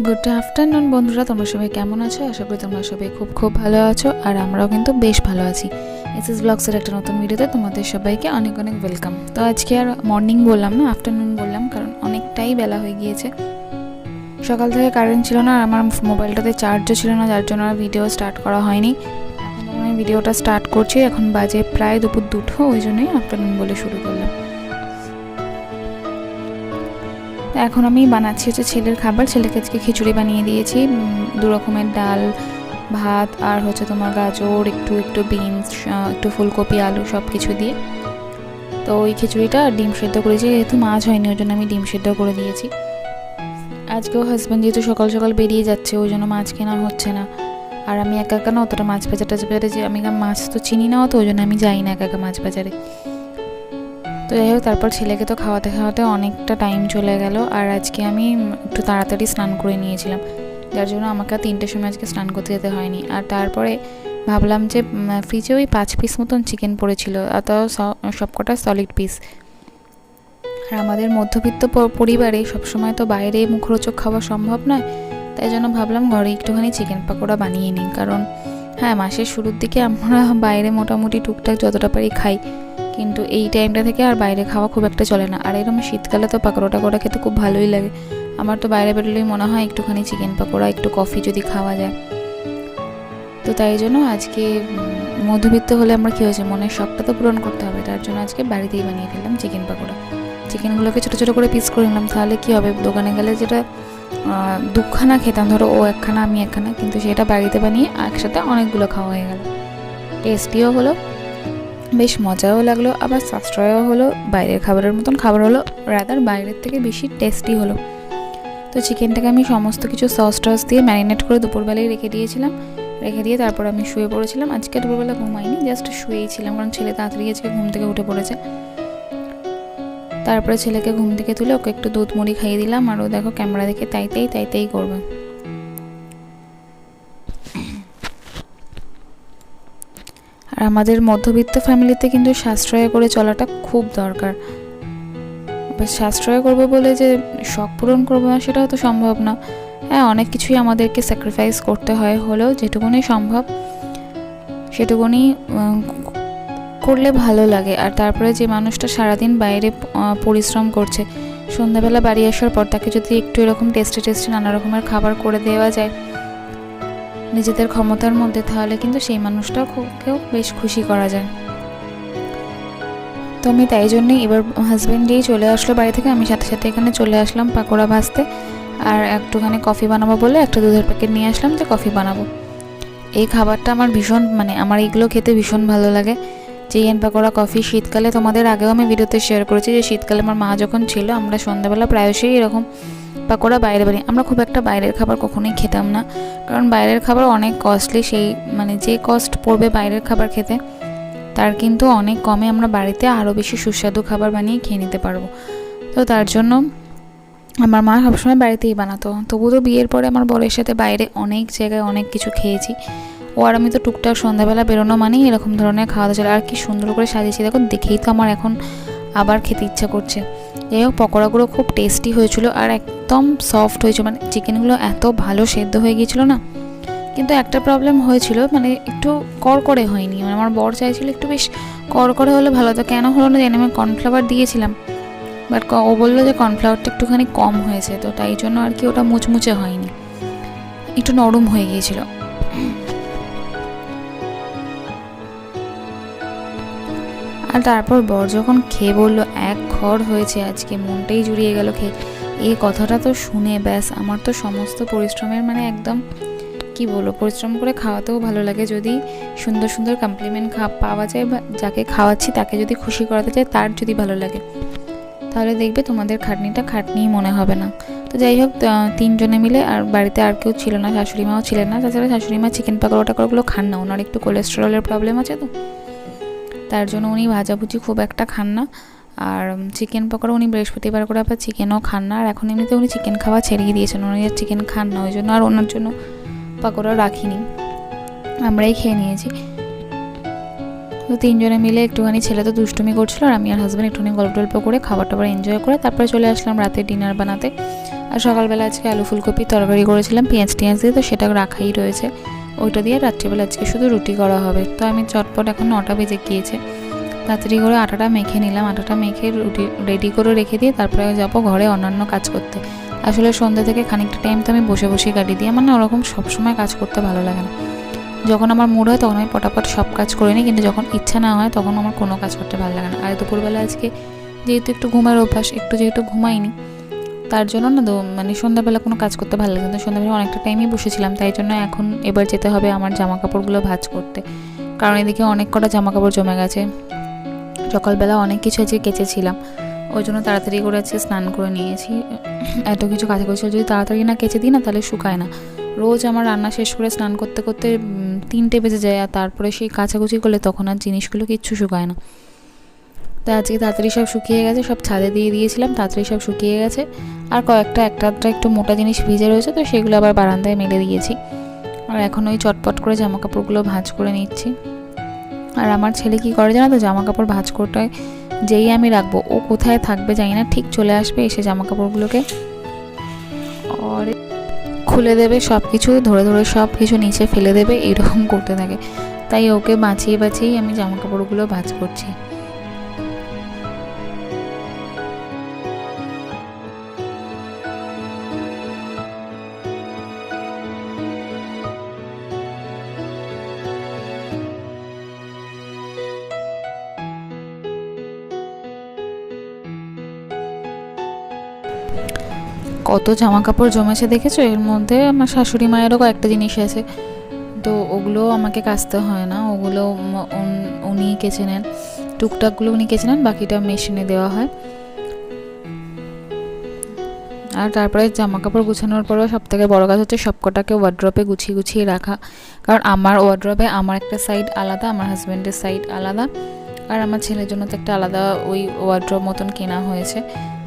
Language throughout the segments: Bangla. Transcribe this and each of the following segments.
গুড আফটারনুন বন্ধুরা। তোমরা সবাই কেমন আছো? আশা করি তোমরা সবাই খুব খুব ভালো আছো, আর আমরাও কিন্তু বেশ ভালো আছি। এস এস ব্লগসের একটা নতুন ভিডিওতে তোমাদের সবাইকে অনেক অনেক ওয়েলকাম তো আজকে আর মর্নিং বললাম না আফটারনুন বললাম, কারণ অনেকটাই বেলা হয়ে গিয়েছে। সকাল থেকে কারেন্ট ছিল না, আর আমার মোবাইলটাতে চার্জও ছিল না, যার জন্য ভিডিও স্টার্ট করা হয়নি। এখন আমি ভিডিওটা স্টার্ট করছি, এখন বাজে প্রায় দুপুর দুটো, ওই জন্যই আফটারনুন বলে শুরু করলাম। তো এখন আমি বানাচ্ছি হচ্ছে ছেলের খাবার। ছেলেকে আজকে খিচুড়ি বানিয়ে দিয়েছি। দু রকমের ডাল, ভাত আর হচ্ছে তোমার গাজর, একটু একটু বিনস একটু ফুলকপি, আলু সব কিছু দিয়ে। তো ওই খিচুড়িটা ডিম সেদ্ধ করেছি। যেহেতু মাছ হয়নি, ওই জন্য আমি ডিম সেদ্ধ করে দিয়েছি। আজকেও হাজব্যান্ড যেহেতু সকাল সকাল বেরিয়ে যাচ্ছে, ওই জন্য মাছ কেনা হচ্ছে না। আর আমি একা একা না অতটা মাছ বাজার টাছ বাজারে যে, আমি মাছ তো চিনি না অত, ওই জন্য আমি যাই না একা একা মাছ বাজারে। তো যাই হোক, তারপর ছেলেকে তো খাওয়াতে খাওয়াতে অনেকটা টাইম চলে গেল আর আজকে আমি একটু তাড়াতাড়ি স্নান করে নিয়েছিলাম। যার জন্য আমাকে তিনটের সময় আজকে স্নান করতে যেতে হয়নি। আর তারপরে ভাবলাম যে ফ্রিজে ওই পাঁচ পিস মতন চিকেন পড়েছিল, আর তাও সবকটা সলিড পিস আর আমাদের মধ্যবিত্ত পরিবারে সবসময় তো বাইরে মুখরোচক খাওয়া সম্ভব নয়, তাই জন্য ভাবলাম ঘরে একটুখানি চিকেন পাকোড়া বানিয়ে নিই। কারণ হ্যাঁ মাসের শুরুর দিকে আমরা বাইরে মোটামুটি টুকটাক যতটা পারি খাই। কিন্তু এই টাইমটা থেকে আর বাইরে খাওয়া খুব একটা চলে না। আর এরকম শীতকালে তো পাকোড়া করে খেতে খুব ভালোই লাগে। আমার তো বাইরে বেরোলেই মনে হয় একটুখানি চিকেন পাকোড়া একটু কফি যদি খাওয়া যায়। তো তাই জন্য আজকে উম, মধ্যবিত্ত হলে আমরা কী হয়েছে? মনের শখটা তো পূরণ করতে হবে। তার জন্য আজকে বাড়িতেই বানিয়ে ফেললাম চিকেন পাকোড়া। চিকেনগুলোকে ছোটো ছোটো করে পিস করে নিলাম। তাহলে কী হবে? দোকানে গেলে যেটা দুখানা খেতাম। ধরো ও একখানা আমি একখানা। কিন্তু সেটা বাড়িতে বানিয়ে একসাথে অনেকগুলো খাওয়া হয়ে গেল। টেস্টিও হলো। বেশ মজাও লাগল, আবার সাশ্রয়ও হলো, বাইরের খাবারের মতন খাবার হলো রাদার বাইরের থেকে বেশি টেস্টি হলো। তো চিকেনটাকে আমি সমস্ত কিছু সস টস দিয়ে ম্যারিনেট করে দুপুরবেলায় রেখে দিয়েছিলাম। রেখে দিয়ে তারপর আমি শুয়ে পড়েছিলাম। আজকে দুপুরবেলা ঘুমাইনি জাস্ট শুয়েই ছিলাম কারণ ছেলে তাড়াতাড়ি আজকে ঘুম থেকে উঠে পড়েছে। তারপরে ছেলেকে ঘুম থেকে তুলে ওকে একটু দুধ মুড়ি খাইয়ে দিলাম, আর ও দেখো ক্যামেরা দেখে তাইতেই তাইতেই করবে। আমাদের মধ্যবিত্ত ফ্যামিলিতে কিন্তু সাশ্রয় করে চলাটা খুব দরকার। সাশ্রয় করব বলে যে শখ পূরণ করব না, সেটাও তো সম্ভব না। হ্যাঁ অনেক কিছুই আমাদেরকে স্যাক্রিফাইস করতে হয় হলেও যেটুকুনি সম্ভব সেটুকুনি করলে ভালো লাগে। আর তারপরে যে মানুষটা সারাদিন বাইরে পরিশ্রম করছে, সন্ধ্যাবেলা বাড়ি আসার পর তাকে যদি একটু এরকম টেস্টে টেস্টে নানা রকমের খাবার করে দেওয়া যায় নিজেদের ক্ষমতার মধ্যে, তাহলে কিন্তু সেই কেউ বেশ খুশি করা যায়। তো আমি তাই জন্যই এবার হাজব্যান্ড দিয়েই চলে আসলো বাড়ি থেকে। আমি সাথে সাথে এখানে চলে আসলাম পাকোড়া ভাজতে। আর একটুখানি কফি বানাবো বলে একটা দুধের প্যাকেট নিয়ে আসলাম যে কফি বানাবো। এই খাবারটা আমার ভীষণ মানে আমার এইগুলো খেতে ভীষণ ভালো লাগে। চিকেন পাকোড়া কফি শীতকালে তোমাদের আগেও আমি ভিডিওতে শেয়ার করেছি যে শীতকালে আমার মা যখন ছিল, আমরা সন্ধ্যাবেলা প্রায়শই এরকম পাকোড়া বাইরে বাড়ি আমরা খুব একটা বাইরের খাবার কখনোই খেতাম না। কারণ বাইরের খাবার অনেক কস্টলি সেই মানে যে কস্ট পড়বে বাইরের খাবার খেতে, তার কিন্তু অনেক কমে আমরা বাড়িতে আরও বেশি সুস্বাদু খাবার বানিয়ে খেয়ে নিতে পারব। তো তার জন্য আমার মা সবসময় বাড়িতেই বানাতো। তবু তো বিয়ের পরে আমার বরের সাথে বাইরে অনেক জায়গায় অনেক কিছু খেয়েছি। ও আর আমি তো টুকটাক সন্ধ্যাবেলা বেরোনো মানেই এরকম ধরনের খাওয়া দাওয়া চলে আর কি সুন্দর করে সাজিয়েছি, দেখো, দেখেই তো আমার এখন আবার খেতে ইচ্ছা করছে। যাই হোক পকোড়াগুলো খুব টেস্টি হয়েছিল আর একদম সফট হয়েছিল। মানে চিকেনগুলো এত ভালো সেদ্ধ হয়ে গিয়েছিল না। কিন্তু একটা প্রবলেম হয়েছিল মানে একটু কড়কড়ে হয়নি। মানে আমার বর চাইছিল একটু বেশ কড়কড়ে হলে ভালো হতো। কেন হলো না জানি, আমি কর্নফ্লাওয়ার দিয়েছিলাম। বাট ও বলল যে কর্নফ্লাওয়ারটা একটুখানি কম হয়েছে, তো তাই জন্য আর কি ওটা মুচমুচে হয়নি। একটু নরম হয়ে গিয়েছিল। আর তারপর বর যখন খেয়ে বলল, এক ঘর হয়েছে আজকে, মনটাই জুড়িয়ে গেল খেয়ে। এই কথাটা তো শুনে ব্যাস, আমার তো সমস্ত পরিশ্রমের মানে একদম, কি বলব, পরিশ্রম করে খাওয়াতেও ভালো লাগে। যদি সুন্দর সুন্দর কমপ্লিমেন্ট খা পাওয়া যায় বা যাকে খাওয়াচ্ছি তাকে যদি খুশি করাতে চায় তার যদি ভালো লাগে। তাহলে দেখবে তোমাদের খাটনিটা খাটনিই মনে হবে না। তো যাই হোক তিনজনে মিলে আর বাড়িতে আর কেউ ছিল না, শাশুড়ি মাও ছিলেন না। তাছাড়া শাশুড়ি মা চিকেন পাকোড়া টাকোড়াগুলো খান না, ওনার একটু কোলেস্টেরলের প্রবলেম আছে তো। তার জন্য উনি ভাজাভুজি খুব একটা খান না। আর চিকেন পকোড়া উনি বৃহস্পতিবার করে আবার চিকেনও খান না। আর এখন এমনিতে উনি চিকেন খাওয়া ছেড়েই দিয়েছেন। উনি আর চিকেন খান না, ওই জন্য আর ওনার জন্য পাকোড়া রাখিনি। আমরাই খেয়ে নিয়েছি। তো তিনজনে মিলে একটুখানি ছেলে তো দুষ্টুমি করছিল আর আমি আর হাজব্যান্ড একটুখানি গল্প টল্প করে খাবার টাবার এনজয় করে তারপরে চলে আসলাম রাতে ডিনার বানাতে। আর সকালবেলা আজকে আলু ফুলকপি তরকারি করেছিলাম পেঁয়াজ টিয়াজ দিয়ে তো সেটা রাখাই রয়েছে। ওইটা দিয়ে রাত্রিবেলা আজকে শুধু রুটি করা হবে। তো আমি চটপট এখন নটা বেজে গিয়েছে। তাড়াতাড়ি করে আটাটা মেখে নিলাম। আটাটা মেখে রুটি রেডি করে রেখে দিয়ে তারপরে যাব ঘরে অন্যান্য কাজ করতে। আসলে সন্ধ্যা থেকে খানিকটা টাইম তো আমি বসে বসে কাটিয়ে দিই আমার না ওরকম সবসময় কাজ করতে ভালো লাগে না। যখন আমার মুড হয় তখন আমি পটাপট সব কাজ করে নিই, কিন্তু যখন ইচ্ছা না হয় তখন আমার কোনো কাজ করতে ভালো লাগে না। আর দুপুরবেলা আজকে যেহেতু একটু ঘুমের অভ্যাস, একটু যেহেতু ঘুমাইনি তার জন্য না তো মানে সন্ধ্যাবেলা কোনো কাজ করতে ভালো লাগে না। সন্ধ্যাবেলা অনেকটা টাইমই বসেছিলাম, তাই জন্য এখন এবার যেতে হবে আমার জামা কাপড়গুলো ভাজ করতে। কারণ এদিকে অনেক কটা জামা কাপড় জমে গেছে। সকালবেলা অনেক কিছু আজকে কেচেছিলাম। ওই জন্য তাড়াতাড়ি করে আজকে স্নান করে নিয়েছি। এত কিছু কাছে করছিল যদি তাড়াতাড়ি না কেচে দিই না, তাহলে শুকায় না। রোজ আমার রান্না শেষ করে স্নান করতে করতে তিনটে বেজে যায় আর তারপরে সেই কাচাকুচি করলে তখন আর জিনিসগুলো কিচ্ছু শুকায় না। তা আজকে তাড়াতাড়ি সব শুকিয়ে গেছে, সব ছাদে দিয়ে দিয়েছিলাম, তাড়াতাড়ি সব শুকিয়ে গেছে। আর কয়েকটা, একটা একটা একটু মোটা জিনিস ভিজে রয়েছে, তো সেগুলো আবার বারান্দায় মেলে দিয়েছি। আর এখন ওই চটপট করে জামা কাপড়গুলো ভাঁজ করে নিচ্ছি। আর আমার ছেলে কি করে জানো তো জামা কাপড় ভাঁজ করতে যেই আমি রাখব, ও কোথায় থাকবে জানি না, ঠিক চলে আসবে এসে জামা কাপড়গুলোকে খুলে দেবে সব কিছু ধরে ধরে সব কিছু নিচে ফেলে দেবে, এরকম করতে থাকে। তাই ওকে বাঁচিয়ে, বাঁচিয়েই আমি জামা কাপড়গুলো ভাঁজ করছি। কত জামা কাপড় জমেছে দেখেছ? এর মধ্যে আমার শাশুড়ি মায়েরও কয়েকটা জিনিস আছে। তো ওগুলো আমাকে কাচতে হয় না। ওগুলো উনি কেচে নেন। টুকটাকগুলো উনি কেচে নেন, বাকিটা মেশিনে দেওয়া হয়। আর তারপরে জামা কাপড় গুছানোর পরেও সব থেকে বড়ো কাজ হচ্ছে সবকটাকে ওয়ার্ড্রপে গুছিয়ে গুছিয়ে রাখা। কারণ আমার ওয়ার্ড্রপে আমার একটা সাইড আলাদা, আমার হাজব্যান্ডের সাইড আলাদা। আর আমার ছেলের জন্য তো একটা আলাদা ওই ওয়ার্ড্রপ মতন কেনা হয়েছে।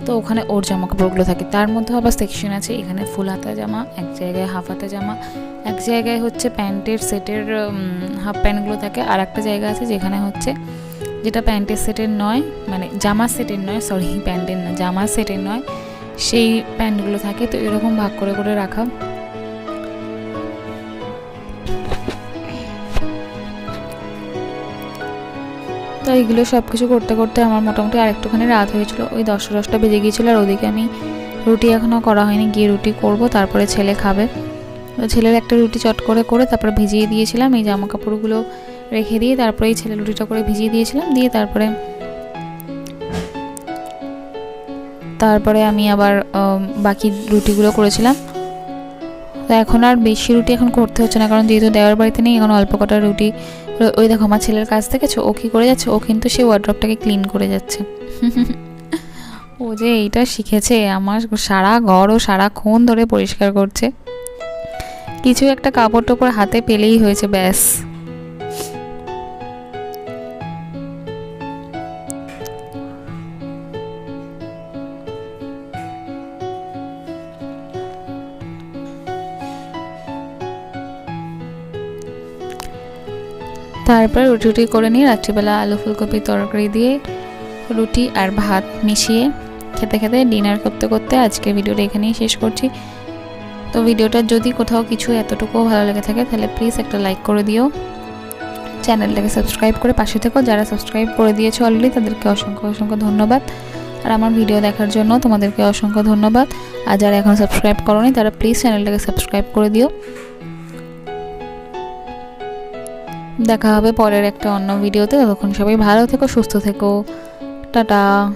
তো ওখানে ওর জামা কাপড়গুলো থাকে। তার মধ্যে আবার সেকশন আছে, এখানে ফুল হাতা জামা, এক জায়গায় হাফ হাতা জামা, এক জায়গায় হচ্ছে প্যান্টের সেটের হাফ প্যান্টগুলো থাকে। আর একটা জায়গা আছে যেখানে হচ্ছে যেটা প্যান্টের সেটের নয় মানে জামা সেটের নয় সরি প্যান্টের না জামা সেটের নয়, সেই প্যান্টগুলো থাকে। তো এরকম ভাগ করে করে রাখা। তো এইগুলো সব কিছু করতে করতে আমার মোটামুটি আরেকটুখানি রাত হয়েছিল। ওই দশটা দশটা বেজে গিয়েছিল আর ওদিকে আমি রুটি এখনও করা হয়নি, গিয়ে রুটি করব, তারপরে ছেলে খাবে। ছেলের একটা রুটি চট করে করে তারপরে ভিজিয়ে দিয়েছিলাম, এই জামা কাপড়গুলো রেখে দিয়ে তারপরে এই ছেলে রুটিটা করে ভিজিয়ে দিয়েছিলাম, দিয়ে তারপরে তারপরে আমি আবার বাকি রুটিগুলো করেছিলাম। তো এখন আর বেশি রুটি এখন করতে হচ্ছে না, কারণ যেহেতু দেওয়ার বাড়িতে নেই, এখন অল্প কটা রুটি ওই দেখো, আমার ছেলের কাছ দেখেছ ও কী করে যাচ্ছে? ও কিন্তু সেই ওয়ার্ড্রপটাকে ক্লিন করে যাচ্ছে। ও যে এইটা শিখেছে, আমার সারা ঘর ও সারাক্ষণ ধরে পরিষ্কার করছে। কিছু একটা কাপড় টোপড় হাতে পেলেই হয়েছে, ব্যাস। তারপর রুটি রুটি করে নিয়ে রাত্রিবেলা আলু ফুলকপি তরকারি দিয়ে রুটি আর ভাত মিশিয়ে খেতে খেতে ডিনার করতে করতে আজকে ভিডিওটা এখানেই শেষ করছি। তো ভিডিওটা যদি কোথাও কিছু এতটুকুও ভালো লেগে থাকে, তাহলে প্লিজ একটা লাইক করে দিও। চ্যানেলটাকে সাবস্ক্রাইব করে পাশে থেকো। যারা সাবস্ক্রাইব করে দিয়েছ অলরেডি তাদেরকে অসংখ্য অসংখ্য ধন্যবাদ। আর আমার ভিডিও দেখার জন্য তোমাদেরকে অসংখ্য ধন্যবাদ। আর যারা এখন সাবস্ক্রাইব করোনি, তারা প্লিজ চ্যানেলটাকে সাবস্ক্রাইব করে দিও। দেখা হবে পরের একটা অন্য ভিডিওতে। ততক্ষণ সবাই ভালো থেকো সুস্থ থেকো। টাটা।